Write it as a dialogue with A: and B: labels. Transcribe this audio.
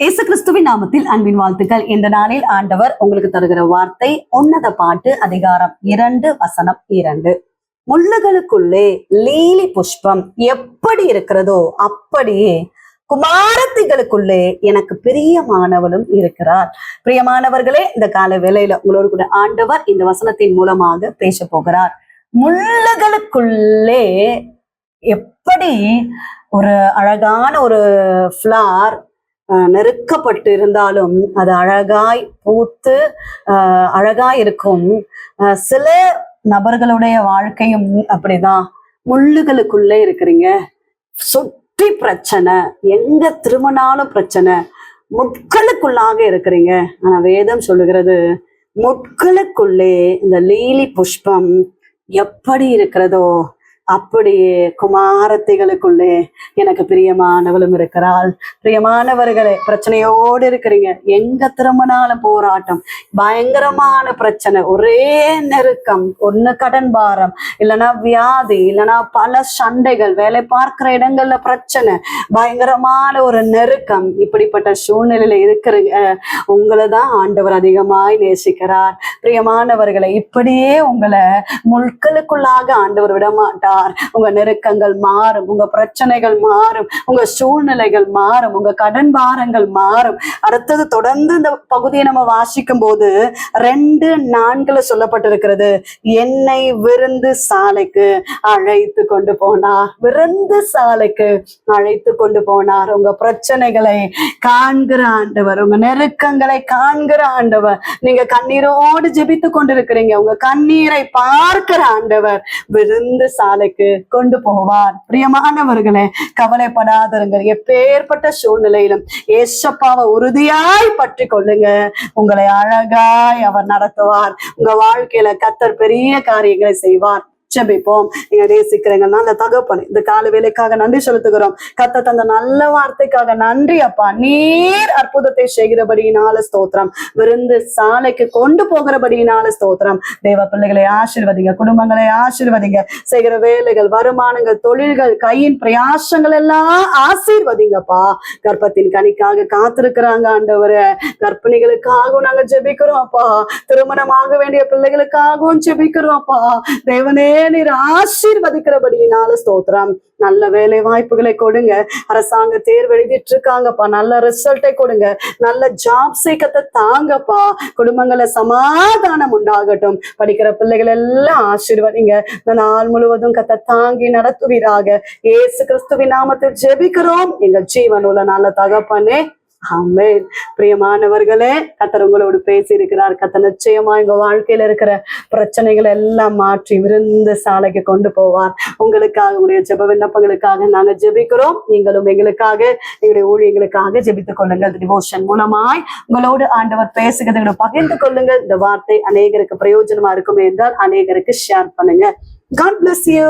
A: இயேசு கிறிஸ்துவின் நாமத்தில் அன்பின் வாழ்த்துக்கள். இந்த நாளில் ஆண்டவர் உங்களுக்கு தருகிற வார்த்தை உன்னத பாட்டு அதிகாரம் இரண்டு வசனம் இரண்டு. முள்ளுகளுக்குள்ளே லீலி புஷ்பம் எப்படி இருக்கிறதோ அப்படியே குமாரத்திகளுக்குள்ளே எனக்கு பிரியமானவளும் இருக்கிறார். பிரியமானவர்களே இந்த கால வேலையில உங்களோடு கூட ஆண்டவர் இந்த வசனத்தின் மூலமாக பேச போகிறார். முள்ளுகளுக்குள்ளே எப்படி ஒரு அழகான ஒரு ஃப்ளார் நெருக்கப்பட்டு இருந்தாலும் அது அழகாய் பூத்து அழகாய் இருக்கும் சில நபர்களுடைய வாழ்க்கையும் அப்படிதான். முள்ளுகளுக்குள்ளே இருக்கிறீங்க. சுற்றி பிரச்சனை. எங்க திருமணாலும் பிரச்சனை. முட்களுக்குள்ளாக இருக்கிறீங்க. ஆனா வேதம் சொல்லுகிறது முட்களுக்குள்ளே இந்த லீலி புஷ்பம் எப்படி இருக்கிறதோ அப்படியே குமாரத்தைகளுக்குள்ளே எனக்கு பிரியமானவளும் இருக்கிறாள். பிரியமானவர்களே பிரச்சனையோடு இருக்கிறீங்க. எங்க திரும்பினாலும் போராட்டம் பயங்கரமான பிரச்சனை ஒரே நெருக்கம் ஒண்ணு கடன் பாரம் இல்லைன்னா வியாதி இல்லைன்னா பல சண்டைகள் வேலை பார்க்கிற இடங்கள்ல பிரச்சனை பயங்கரமான ஒரு நெருக்கம் இப்படிப்பட்ட சூழ்நிலையில இருக்கிற உங்களை தான் ஆண்டவர் அதிகமாய் நேசிக்கிறார். பிரியமானவர்களை இப்படியே உங்களை முட்களுக்குள்ளாக ஆண்டவர் விட மாட்டார் உங்க நெருக்கங்கள் மாறும் உங்க பிரச்சனைகள் மாறும் உங்க சூழ்நிலைகள் மாறும் உங்க கடன் பாரங்கள் மாறும். அடுத்தது தொடர்ந்து இந்த பகுதியை நம்ம வாசிக்கும் போது ரெண்டு நான்குல சொல்லப்பட்டிருக்கிறது என்னை விருந்து சாலைக்கு அழைத்து கொண்டு போனார். விருந்து சாலைக்கு அழைத்து கொண்டு போனார். உங்க பிரச்சனைகளை காண்கிற ஆண்டவர் உங்க நெருக்கங்களை காண்கிற ஆண்டவர். நீங்க கண்ணீரோடு ஜெபித்து கொண்டிருக்கிறீங்க. உங்க கண்ணீரை பார்க்கிற ஆண்டவர் விருந்து சாலைக்கு கொண்டு போவார். பிரியமானவர்களே கவலைப்படாதருங்க எப்பேற்பட்ட சூழ்நிலையிலும் ஏசப்பாவை உறுதியாய் பற்றி கொள்ளுங்க. உங்களை அழகாய் அவர் நடத்துவார். உங்க வாழ்க்கையில கத்தர் பெரிய காரியங்களை செய்வார். ஜெபிப்போம். நீங்க நேசிக்கிறீங்க நல்ல தகப்பன் இந்த கால வேலைக்காக நன்றி செலுத்துகிறோம். கத்த தந்த நல்ல வார்த்தைக்காக நன்றி அப்பா. நீர் அற்புதத்தை செய்கிறபடியினால ஸ்தோத்திரம். விருந்து சாலைக்கு கொண்டு போகிறபடியினால ஸ்தோத்திரம். தேவ பிள்ளைகளை ஆசிர்வதிங்க குடும்பங்களை ஆசிர்வதிங்க. செய்கிற வேலைகள் வருமானங்கள் தொழில்கள் கையின் பிரயாசங்கள் எல்லாம் ஆசீர்வதிங்கப்பா. கர்ப்பத்தின் கனிக்காக காத்திருக்கிறாங்க ஆண்டவரே. கர்ப்பிணிகளுக்காகவும் நாங்க ஜெபிக்கிறோம் அப்பா. திருமணமாக வேண்டிய பிள்ளைகளுக்காகவும் ஜெபிக்கிறோம் அப்பா. தேவனே நீர் ஆசீர்வதிக்கிறபடியினால ஸ்தோத்திரம். நல்ல வேலை வாய்ப்புகளை கொடுங்க. அரசாங்க தேர்வு எழுதிட்டு இருக்காங்கப்பா நல்ல ரிசல்ட்டை கொடுங்க. நல்ல ஜாப் சீக்கத்தை தாங்கப்பா. குடும்பங்களை சமாதானம் உண்டாகட்டும். படிக்கிற பிள்ளைகள் எல்லாம் ஆசீர்வதிங்க. நாள் முழுவதும் கத்த தாங்கி நடத்துவீராக. ஏசு கிறிஸ்துவின் நாமத்தில் ஜெபிக்கிறோம். எங்கள் ஜீவன் உள்ள நல்ல தகப்பனே. ஆமென். பிரியமானவர்களே கத்தர் உங்களோடு பேசி இருக்கிறார் கத்த நிச்சயமா எங்க வாழ்க்கையில இருக்கிற பிரச்சனைகளை எல்லாம் மாற்றி விருந்து சாலைக்கு கொண்டு போவார். உங்களுக்காக உங்களுடைய ஜெப விண்ணப்பங்களுக்காக நாங்க ஜெபிக்கிறோம். நீங்களும் எங்களுக்காக எங்களுடைய ஊழியர்களுக்காக ஜெபித்துக் கொள்ளுங்கள். டிவோஷன் மூலமாய் உங்களோடு ஆண்டவர் பேசுகிறதை பகிர்ந்து கொள்ளுங்கள். இந்த வார்த்தை அநேகருக்கு பிரயோஜனமா இருக்கும் என்றால் அநேகருக்கு ஷேர் பண்ணுங்க. God bless you